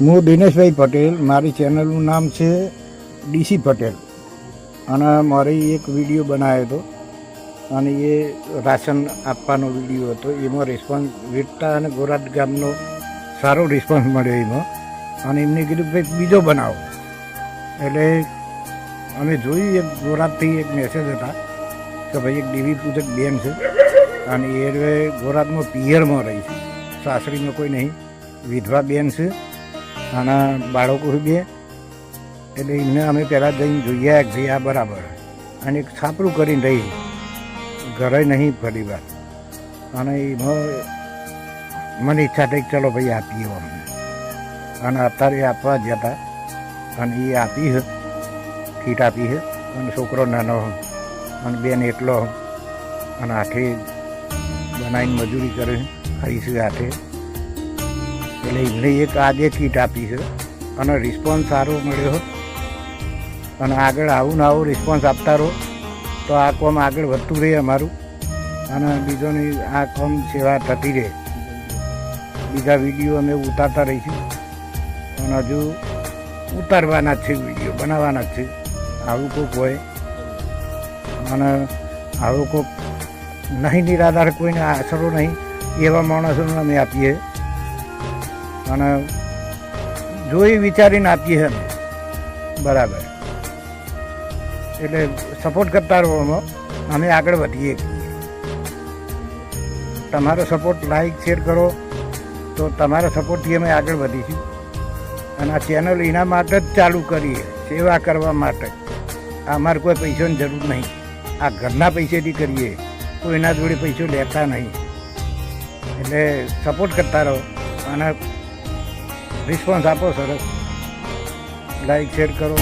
હું દિનેશભાઈ પટેલ, મારી ચેનલનું નામ છે ડીસી પટેલ. અને મારે એક વીડિયો બનાવ્યો હતો અને એ રાશન આપવાનો વીડિયો હતો. એમાં રિસ્પોન્સ વીરતા અને ગોરાટ ગામનો સારો રિસ્પોન્સ મળ્યો એમાં. અને એમને કીધું, ભાઈ, બીજો બનાવો. એટલે અમે જોયું, એક ગોરાદથી એક મેસેજ હતા કે, ભાઈ, એક દેવી પૂજક બેન છે. અને એ હવે પિયરમાં રહી છે. સાસરીમાં કોઈ નહીં, વિધવા બેન છે. અને બાળકો બે એટલે એમને અમે પહેલાં જઈને જોઈએ કે ભાઈ આ બરાબર. અને એક છાપરું કરીને રહી. ઘરે નહીં ફરી વાર અને એમાં મને ઈચ્છા થઈ ચલો ભાઈ આપીએ અમને અને અત્યારે આપવા જ હતા. અને એ આપી છે. કીટ આપી છે. અને છોકરો નાનો. અને બેન એટલો. અને હાથે બનાવીને મજૂરી કરે હરીશું હાથે. એટલે એમને એક આજે કીટ આપી છે. અને રિસ્પોન્સ સારો મળ્યો. અને આગળ આવું ને આવું રિસ્પોન્સ આપતા રહો. તો આ કોમ આગળ વધતું રહે અમારું. અને બીજોની આ કોમ સેવા થતી રહે. બીજા વીડિયો અમે ઉતારતા રહીશું. અને હજુ ઉતારવાના જ છે વીડિયો, બનાવવાના જ છે. આવું કોઈક હોય. અને આવું કોઈક નહીં નિરાધાર કોઈને આશરો નહીં એવા માણસોને અમે આપીએ. અને જોઈ વિચારીને આપીએ અમે. બરાબર. એટલે સપોર્ટ કરતા રહો અમે. આગળ વધીએ. તમારો સપોર્ટ લાઈક શેર કરો. તો તમારા સપોર્ટથી અમે આગળ વધીશું. અને આ ચેનલ એના માટે જ ચાલુ કરીએ. સેવા કરવા માટે. અમારે કોઈ પૈસાની જરૂર નહીં. આ ઘરના પૈસેથી કરીએ. કોઈના જોડે પૈસો લેતા નહીં. એટલે સપોર્ટ કરતા રહો. અને રિસ્પોન્સ આપો સરસ. લાઈક શેર કરો.